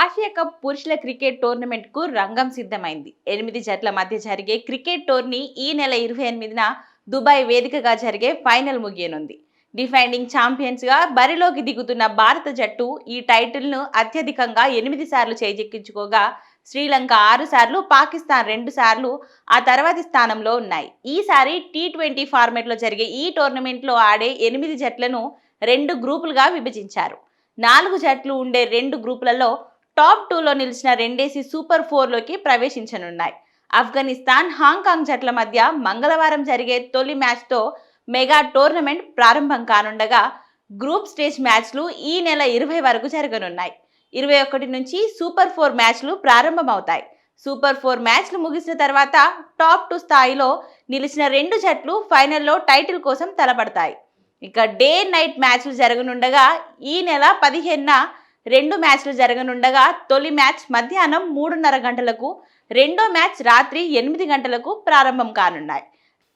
Asia cup పురుషుల cricket టోర్నమెంట్కు రంగం సిద్ధమైంది. ఎనిమిది జట్ల మధ్య జరిగే క్రికెట్ టోర్నీ ఈ నెల ఇరవై ఎనిమిదిన దుబాయ్ వేదికగా జరిగే ఫైనల్ ముగియనుంది. డిఫెండింగ్ ఛాంపియన్స్గా బరిలోకి దిగుతున్న భారత జట్టు ఈ టైటిల్ను అత్యధికంగా ఎనిమిది సార్లు చేజెక్కించుకోగా శ్రీలంక ఆరు సార్లు పాకిస్తాన్ రెండు సార్లు ఆ తర్వాతి స్థానంలో ఉన్నాయి. ఈసారి టీ ట్వంటీ ఫార్మెట్లో జరిగే ఈ టోర్నమెంట్లో ఆడే ఎనిమిది జట్లను రెండు గ్రూపులుగా విభజించారు. నాలుగు జట్లు ఉండే రెండు గ్రూపులలో టాప్ టూలో నిలిచిన రెండేసి సూపర్ ఫోర్లోకి ప్రవేశించనున్నాయి. ఆఫ్ఘనిస్తాన్ హాంకాంగ్ జట్ల మధ్య మంగళవారం జరిగే తొలి మ్యాచ్తో మెగా టోర్నమెంట్ ప్రారంభం కానుండగా గ్రూప్ స్టేజ్ మ్యాచ్లు ఈ నెల ఇరవై వరకు జరగనున్నాయి. ఇరవై ఒకటి నుంచి సూపర్ ఫోర్ మ్యాచ్లు ప్రారంభమవుతాయి. సూపర్ ఫోర్ మ్యాచ్లు ముగిసిన తర్వాత టాప్ టూ స్థాయిలో నిలిచిన రెండు జట్లు ఫైనల్లో టైటిల్ కోసం తలపడతాయి. ఇక డే నైట్ మ్యాచ్లు జరగనుండగా ఈ నెల పదిహేనున రెండు మ్యాచ్లు జరగనుండగా తొలి మ్యాచ్ మధ్యాహ్నం మూడున్నర గంటలకు రెండో మ్యాచ్ రాత్రి ఎనిమిది గంటలకు ప్రారంభం కానున్నాయి.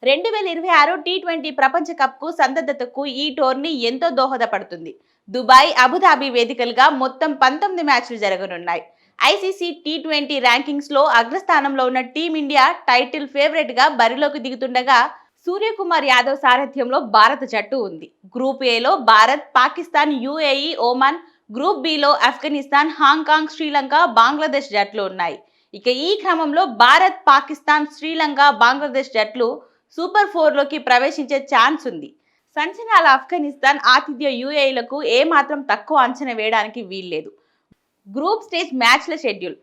రెండు వేల ఇరవై ఆరు టీ ట్వంటీ ప్రపంచ కప్కు సందద్ధతకు ఈ టోర్నీ ఎంతో దోహదపడుతుంది. దుబాయ్ అబుదాబి వేదికలుగా మొత్తం పంతొమ్మిది మ్యాచ్లు జరగనున్నాయి. ఐసీసీ టీ ట్వంటీ ర్యాంకింగ్స్లో అగ్రస్థానంలో ఉన్న టీమిండియా టైటిల్ ఫేవరెట్గా బరిలోకి దిగుతుండగా సూర్యకుమార్ యాదవ్ సారథ్యంలో భారత జట్టు ఉంది. గ్రూప్ ఏలో Bharat Pakistan UAE Oman group below Afghanistan Hong Kong Sri Lanka Bangladesh జట్లు ఉన్నాయి. ఇక ఈ క్రమంలో భారత్ పాకిస్తాన్ శ్రీలంక బంగ్లాదేశ్ జట్లు సూపర్ ఫోర్లోకి ప్రవేశించే ఛాన్స్ ఉంది. సంచనాల ఆఫ్ఘనిస్తాన్ ఆతిథ్య యుఏఈలకు ఏమాత్రం తక్కువ అంచనా వేయడానికి వీల్లేదు. గ్రూప్ స్టేజ్ మ్యాచ్ల షెడ్యూల్.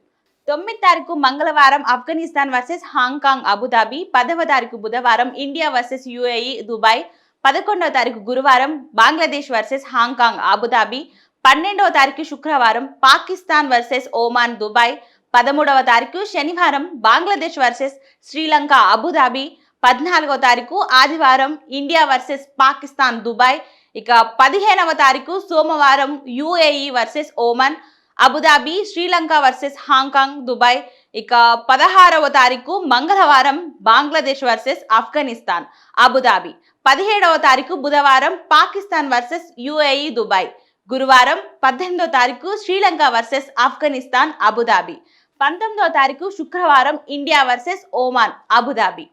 తొమ్మిది తారీఖు మంగళవారం ఆఫ్ఘనిస్తాన్ వర్సెస్ హాంకాంగ్ అబుదాబి పదవ తారీఖు బుధవారం ఇండియా వర్సెస్ యుఏఈ దుబాయ్ పదకొండవ తారీఖు గురువారం బంగ్లాదేశ్ వర్సెస్ హాంకాంగ్ అబుదాబి పన్నెండవ తారీఖు శుక్రవారం పాకిస్తాన్ వర్సెస్ ఓమాన్ దుబాయ్ పదమూడవ తారీఖు శనివారం బంగ్లాదేశ్ వర్సెస్ శ్రీలంక అబుదాబి పద్నాలుగవ తారీఖు ఆదివారం ఇండియా వర్సెస్ పాకిస్తాన్ దుబాయ్ ఇక పదిహేనవ తారీఖు సోమవారం UAE versus Oman Abu Dhabi Sri Lanka versus Hong Kong Dubai ఇక పదహారవ తారీఖు మంగళవారం బంగ్లాదేశ్ వర్సెస్ ఆఫ్ఘనిస్తాన్ అబుదాబి పదిహేడవ తారీఖు బుధవారం పాకిస్తాన్ వర్సెస్ యుఏఈ దుబాయ్. గురువారం పద్దెనిమిదో తారీఖు శ్రీలంక వర్సెస్ ఆఫ్ఘనిస్తాన్ అబుదాబి. పంతొమ్మిదో తారీఖు శుక్రవారం ఇండియా వర్సెస్ ఓమాన్ అబుదాబి.